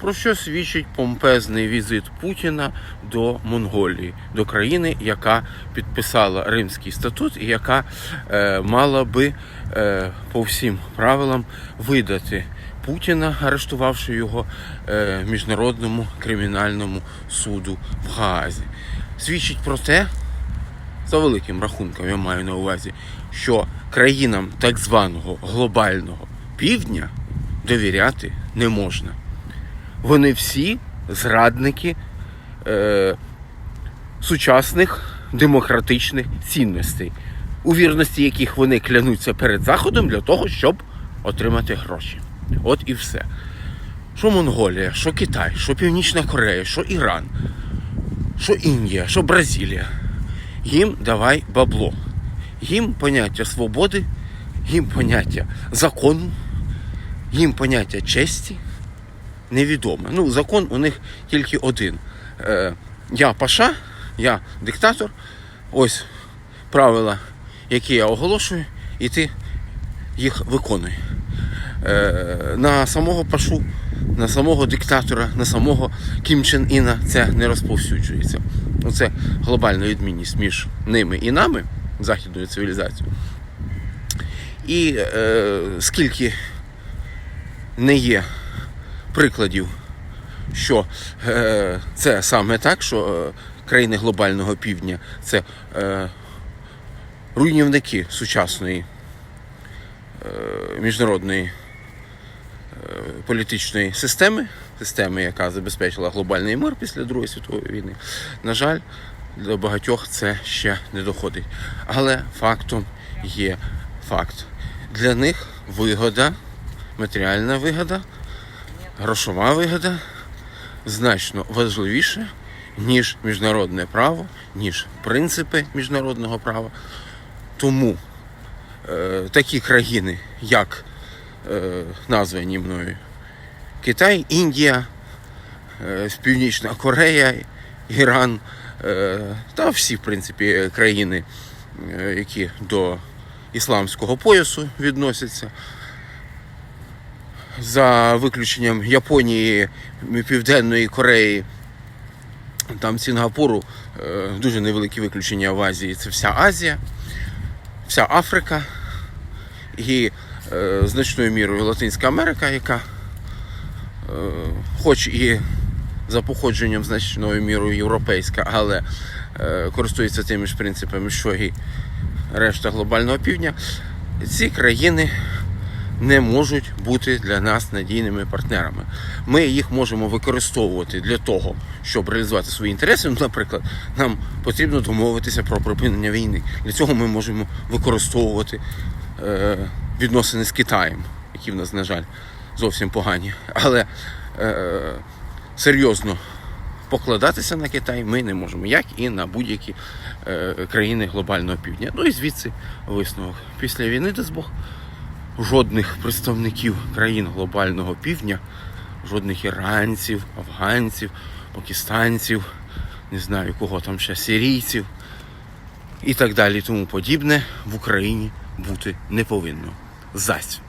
Про що свідчить помпезний візит Путіна до Монголії, до країни, яка підписала Римський статут і яка е, мала би е, по всім правилам видати Путіна, арештувавши його е, міжнародному кримінальному суду в Гаазі. Свідчить про те, за великим рахунком я маю на увазі, що країнам так званого глобального півдня довіряти не можна. Вони всі зрадники е, сучасних демократичних цінностей, у вірності яких вони клянуться перед Заходом для того, щоб отримати гроші. От і все. Що Монголія, що Китай, що Північна Корея, що Іран, що Індія, що Бразилія. Їм давай бабло. Їм поняття свободи, їм поняття закону, їм поняття честі невідоме. Ну, закон у них тільки один. Е, я паша, я диктатор. Ось правила, які я оголошую, і ти їх виконуй. Е, на самого пашу, на самого диктатора, на самого Кім Чен Іна це не розповсюджується. Оце глобальна відмінність між ними і нами, західною цивілізацією. І е, скільки не є прикладів, що е, це саме так, що е, країни глобального півдня це е, руйнівники сучасної е, міжнародної е, політичної системи, системи, яка забезпечила глобальний мир після Другої світової війни. На жаль, до багатьох це ще не доходить. Але фактом є факт. Для них вигода, матеріальна вигода, грошова вигода значно важливіше, ніж міжнародне право, ніж принципи міжнародного права. Тому е, такі країни, як е, названі мною Китай, Індія, е, Північна Корея, Іран е, та всі, в принципі, країни, е, які до ісламського поясу відносяться. За виключенням Японії, Південної Кореї, там Сінгапуру, е, дуже невеликі виключення в Азії. Це вся Азія, вся Африка і е, значною мірою Латинська Америка, яка, е, хоч і за походженням значною мірою європейська, але користується тими ж принципами, що і решта глобального півдня, ці країни не можуть бути для нас надійними партнерами. Ми їх можемо використовувати для того, щоб реалізувати свої інтереси. Ну, наприклад, нам потрібно домовитися про припинення війни. Для цього ми можемо використовувати е, відносини з Китаєм, які в нас, на жаль, зовсім погані. Але е, серйозно покладатися на Китай ми не можемо, як і на будь-які е, країни глобального півдня. Ну і звідси висновок. Після війни, дасть Бог, жодних представників країн глобального півдня, жодних іранців, афганців, пакистанців, не знаю кого там ще, сирійців і так далі, тому подібне в Україні бути не повинно. Зась.